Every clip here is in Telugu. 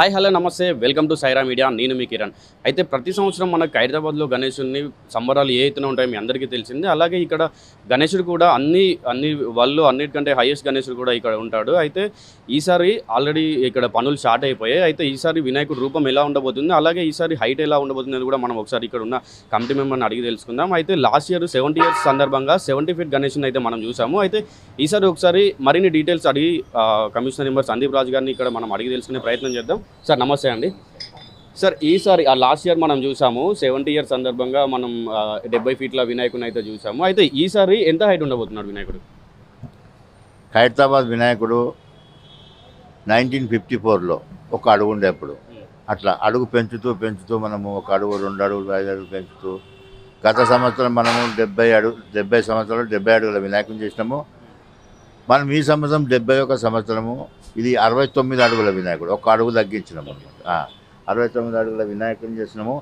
హాయ్ హలో నమస్తే. వెల్కమ్ టు సైరా మీడియా నేను మీ కిరణ్. అయితే ప్రతి సంవత్సరం మనకు హైదరాబాద్లో గణేశుడిని సంబరాలు ఏ అయితేనే ఉంటాయో మీ అందరికీ తెలిసింది. అలాగే ఇక్కడ గణేశుడు కూడా అన్ని అన్ని వాళ్ళు అన్నిటికంటే హైయెస్ట్ గణేశుడు కూడా ఇక్కడ ఉంటాడు. అయితే ఈసారి ఆల్రెడీ ఇక్కడ పనులు స్టార్ట్ అయిపోయాయి. అయితే ఈసారి వినాయకుడు రూపం ఎలా ఉండబోతుంది? అలాగే ఈసారి హైట్ ఎలా ఉండబోతుంది అని కూడా మనం ఒకసారి ఇక్కడ ఉన్న కమిటీ మెంబర్ని అడిగి తెలుసుకుందాం. అయితే లాస్ట్ ఇయర్ సెవెంటీ ఇయర్స్ సందర్భంగా సెవెంటీ ఫీట్ గణేష్ని అయితే మనం చూసాము. అయితే ఈసారి ఒకసారి మరిన్ని డీటెయిల్స్ అడిగి కమిషనర్ మెంబర్ సందీప్ రాజు గారిని ఇక్కడ మనం అడిగి తెలుసుకునే ప్రయత్నం చేద్దాం. సార్ నమస్తే అండి. సార్ ఈసారి ఆ లాస్ట్ ఇయర్ మనం చూసాము సెవెంటీ ఇయర్ సందర్భంగా మనం డెబ్బై ఫీట్ల వినాయకుని అయితే చూసాము. అయితే ఈసారి ఎంత హైట్ ఉండబోతున్నాడు వినాయకుడు? ఖైరతాబాద్ వినాయకుడు నైన్టీన్ ఫిఫ్టీ ఫోర్లో ఒక అడుగు ఉండేప్పుడు అట్లా అడుగు పెంచుతూ పెంచుతూ మనము ఒక అడుగు రెండు అడుగులు ఐదు అడుగులు పెంచుతూ గత సంవత్సరం మనము డెబ్బై అడుగు డెబ్బై సంవత్సరాలు డెబ్బై అడుగుల వినాయకుని చేసినాము. మనం ఈ సంవత్సరం డెబ్బై ఒక సంవత్సరము ఇది అరవై తొమ్మిది అడుగుల వినాయకుడు ఒక అడుగు తగ్గించినాము అనమాట అరవై తొమ్మిది అడుగుల వినాయకుని చేసినాము.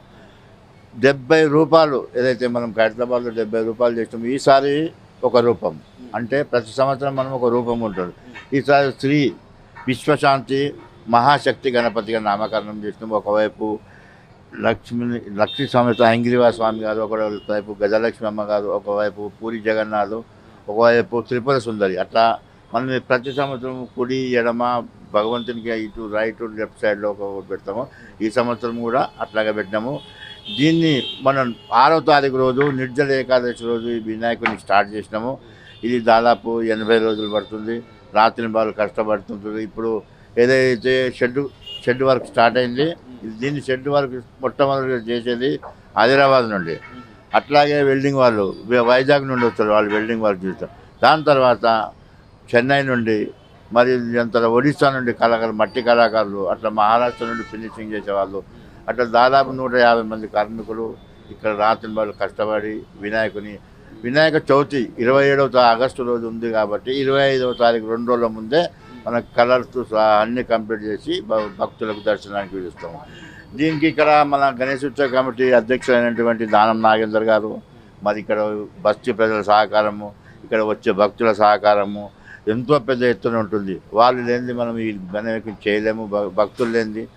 డెబ్బై రూపాయలు ఏదైతే మనం ఖైరతాబాద్లో డెబ్బై రూపాయలు చేసినాము ఈసారి ఒక రూపం. అంటే ప్రతి సంవత్సరం మనం ఒక రూపం ఉంటుంది. ఈసారి శ్రీ విశ్వశాంతి మహాశక్తి గణపతిగా నామకరణం చేసినాము. ఒకవైపు లక్ష్మి లక్ష్మీ సమేత అంగిరివా స్వామి గారు ఒకవైపు గజలక్ష్మి అమ్మ గారు ఒకవైపు పూరి జగన్నాథ్ ఒకవైపు త్రిపుర సుందరి. అట్లా మనం ప్రతి సంవత్సరం కుడి ఎడమ భగవంతునికి ఇటు రైట్ లెఫ్ట్ సైడ్లో ఒక పెడతాము. ఈ సంవత్సరం కూడా అట్లాగే పెట్టినాము. దీన్ని మనం ఆరో తారీఖు రోజు నిర్జల ఏకాదశి రోజు ఈ వినాయకుడిని స్టార్ట్ చేసినాము. ఇది దాదాపు ఎనభై రోజులు పడుతుంది. రాత్రి బాగా కష్టపడుతుంటుంది. ఇప్పుడు ఏదైతే షెడ్ షెడ్ వర్క్ స్టార్ట్ అయింది దీన్ని షెడ్ వర్క్ మొట్టమొదటి చేసేది హైదరాబాద్ నుండి. అట్లాగే వెల్డింగ్ వాళ్ళు వైజాగ్ నుండి వస్తారు వాళ్ళు వెల్డింగ్ వర్క్ చూస్తారు. దాని తర్వాత చెన్నై నుండి మరి అంత ఒడిస్సా నుండి కళాకారులు మట్టి కళాకారులు అట్లా మహారాష్ట్ర నుండి ఫినిషింగ్ చేసేవాళ్ళు. అట్లా దాదాపు నూట యాభై మంది కార్మికులు ఇక్కడ రాత్రి వాళ్ళు కష్టపడి వినాయకుని వినాయక చవితి ఇరవై ఏడవ ఆగస్టు రోజు ఉంది కాబట్టి ఇరవై ఐదవ తారీఖు రెండు రోజుల ముందే మన కలర్స్ అన్ని కంప్లీట్ చేసి భక్తులకు దర్శనానికి పిలుస్తాము దీనికి ఇక్కడ మన గణేష్ ఉత్సవ కమిటీ అధ్యక్షులైనటువంటి దానం నాగేందర్ గారు మరి ఇక్కడ బస్తీ ప్రజల సహకారము ఇక్కడ వచ్చే భక్తుల సహకారము ఎంతో పెద్ద ఎత్తున ఉంటుంది. వాళ్ళు లేనిది మనం ఈ గణేశం చేయలేము. భ- భక్తులు లేనిది.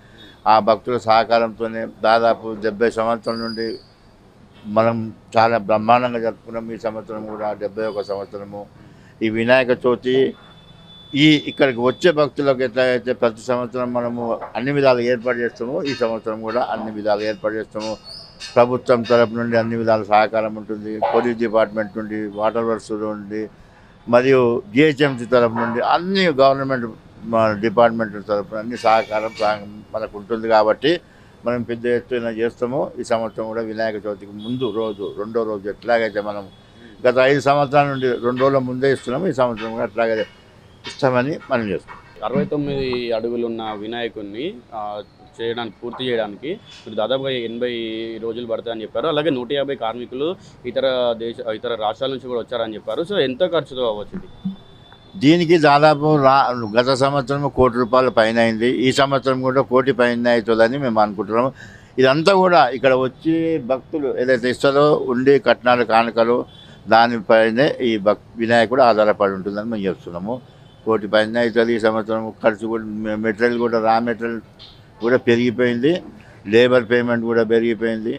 ఆ భక్తుల సహకారంతోనే దాదాపు డెబ్బై సంవత్సరాల నుండి మనం చాలా బ్రహ్మాండంగా జరుపుకున్నాం. ఈ సంవత్సరం కూడా డెబ్బై ఒక సంవత్సరము. ఈ వినాయక చవితి ఈ ఇక్కడికి వచ్చే భక్తులకు ఎట్లా అయితే ప్రతి సంవత్సరం మనము అన్ని విధాలు ఏర్పాటు చేస్తాము ఈ సంవత్సరం కూడా అన్ని విధాలు ఏర్పాటు చేస్తాము. ప్రభుత్వం తరపు నుండి అన్ని విధాల సహకారం ఉంటుంది. పోలీస్ డిపార్ట్మెంట్ నుండి వాటర్ వర్క్స్ నుండి మరియు జిహెచ్ఎంసీ తరపు నుండి అన్ని గవర్నమెంట్ డిపార్ట్మెంట్ తరపున అన్ని సహకారం మనకు ఉంటుంది కాబట్టి మనం పెద్ద ఎత్తున చేస్తాము. ఈ సంవత్సరం కూడా వినాయక చవితికి ముందు రోజు రెండో రోజు ఎట్లాగైతే మనం గత ఐదు సంవత్సరాల నుండి రెండు రోజుల ముందే ఇస్తున్నాము ఈ సంవత్సరం కూడా అట్లాగే ఇస్తామని మనం చేస్తాం. అరవై తొమ్మిది అడుగులు ఉన్న వినాయకుడిని చేయడానికి పూర్తి చేయడానికి మీరు దాదాపుగా ఎనభై రోజులు పడతాయని చెప్పారు. అలాగే నూట యాభై కార్మికులు ఇతర దేశ ఇతర రాష్ట్రాల నుంచి కూడా వచ్చారని చెప్పారు. సో ఎంత ఖర్చుతో అవ్వచ్చు ఇది? దీనికి దాదాపు రా గత సంవత్సరం కోటి రూపాయల పైన అయింది. ఈ సంవత్సరం కూడా కోటి పైన అవుతుందని మేము అనుకుంటున్నాము. ఇదంతా కూడా ఇక్కడ వచ్చి భక్తులు ఏదైతే ఇస్తారో ఉండి కట్నాలు కానుకలు దానిపైనే ఈ భక్ వినాయకుడు ఆధారపడి ఉంటుందని మేము చెప్తున్నాము. కోటి పైన అవుతుంది ఈ సంవత్సరం. ఖర్చు కూడా మెటీరియల్ కూడా రా మెటీరియల్ కూడా పెరిగిపోయింది. లేబర్ పేమెంట్ కూడా పెరిగిపోయింది.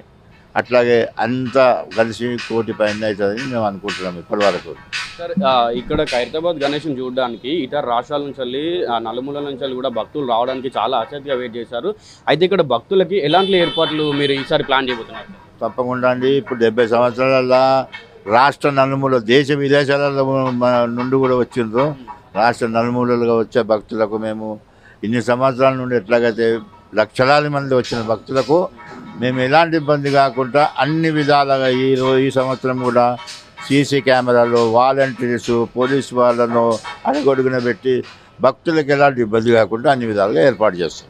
అట్లాగే అంతా కలిసి కోటి పైన అవుతుందని మేము అనుకుంటున్నాము ఇప్పటి వరకు. సార్ ఇక్కడ ఖైరతాబాద్ గణేష్ని చూడడానికి ఇతర రాష్ట్రాల నుంచి వెళ్ళి ఆ, నలుమూలల నుంచి కూడా భక్తులు రావడానికి చాలా ఆసక్తిగా వెయిట్ చేశారు. అయితే ఇక్కడ భక్తులకి ఎలాంటి ఏర్పాట్లు మీరు ఈసారి ప్లాన్ చేయబోతున్నారు? తప్పకుండా అండి. ఇప్పుడు డెబ్బై సంవత్సరాల రాష్ట్ర నలుమూల దేశ విదేశాలలో నుండి కూడా వచ్చిండ్రు. రాష్ట్ర నలుమూలలుగా వచ్చే భక్తులకు మేము ఇన్ని సంవత్సరాల నుండి ఎట్లాగైతే లక్షలాది మంది వచ్చిన భక్తులకు మేము ఎలాంటి ఇబ్బంది కాకుండా అన్ని విధాలుగా ఈ ఈ సంవత్సరం కూడా సీసీ కెమెరాలు వాలంటీర్స్ పోలీస్ వాళ్ళను అడగొడుగున పెట్టి భక్తులకు ఎలాంటి ఇబ్బంది కాకుండా అన్ని విధాలుగా ఏర్పాటు చేస్తాం.